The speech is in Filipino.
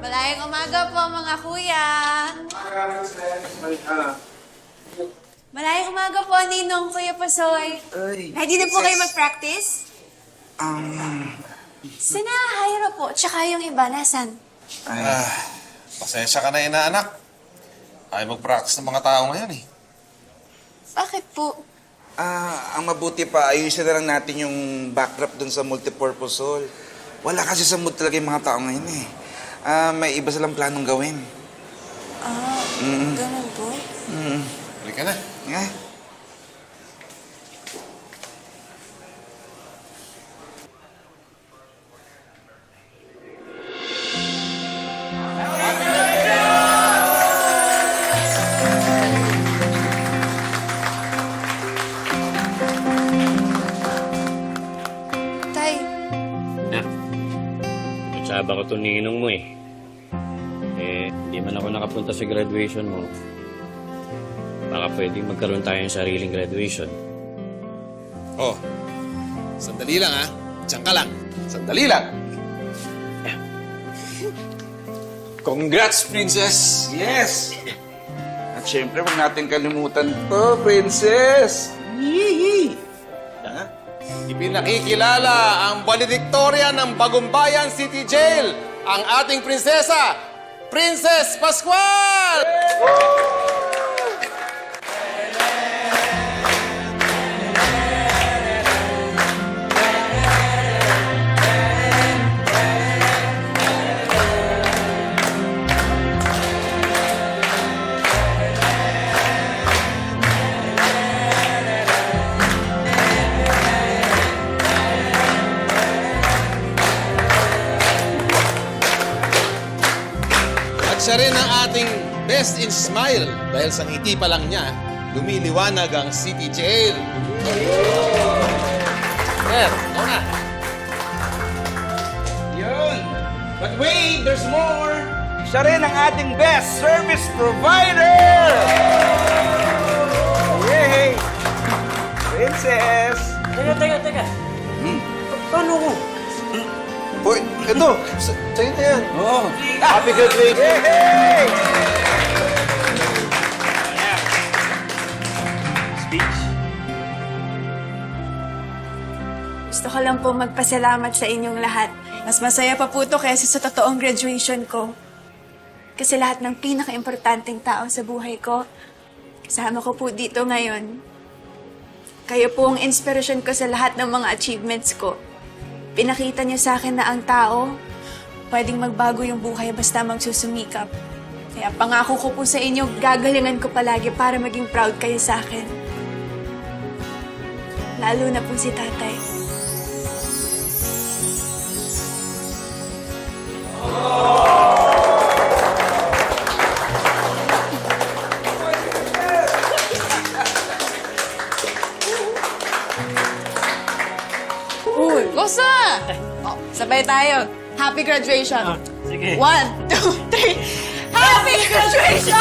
Malayang umaga po mga kuya. Malayang umaga po, Ninong, Kuya Pasoy. Ay, Ready na po kayo mag-practice? Um, Sina Hyra po, tsaka yung iba, nasan? ay, Pasensya ka na, inaanak. Ayaw mag-practice ng mga tao ngayon eh. Bakit po? ah, ang mabuti pa, ayusin na lang natin yung backdrop dun sa multipurpose hall. Wala kasi sa mood talaga yung mga tao ngayon eh. Ah, may iba silang planong gawin. Ah, ganun po. Mm. Halika na. Nga. Nagsaba ko to ninong mo eh. Eh, di man ako nakapunta sa graduation mo. Baka pwedeng magkaroon tayo ng sariling graduation. Oh, sandali lang ha. Diyan ka lang. Sandali lang. Congrats, Princess! Yes! At syempre, huwag natin kalimutan to, princess! Yee! Ipinakikilala ang valedictorian ng Bagumbayan City Jail, ang ating prinsesa, Princess Pascual! At siya rin ang ating best in smile dahil sa ngiti pa lang niya, lumiliwanag ang City Jail. Sir, ikaw na. Yun! But wait, there's more! Siya rin ang ating best service provider! Yay! Princess! Teka, teka, teka. Paano ko? Ito. Sa, sa'yo na yan. Oo. Happy graduation. Yay! Speech. gusto ko lang po magpasalamat sa inyong lahat. Mas masaya pa po to kaysa sa totoong graduation ko. Kasi lahat ng pinaka-importanting tao sa buhay ko, kasama ko po dito ngayon. Kayo po ang inspirasyon ko sa lahat ng mga achievements ko. Pinakita niyo sa akin na ang tao, pwedeng magbago yung buhay basta magsusumikap. Kaya pangako ko po sa inyo, gagalingan ko palagi para maging proud kayo sa akin. Lalo na po si tatay. Uy, sabay tayo. Happy graduation. Sige. One, two, three. Happy graduation!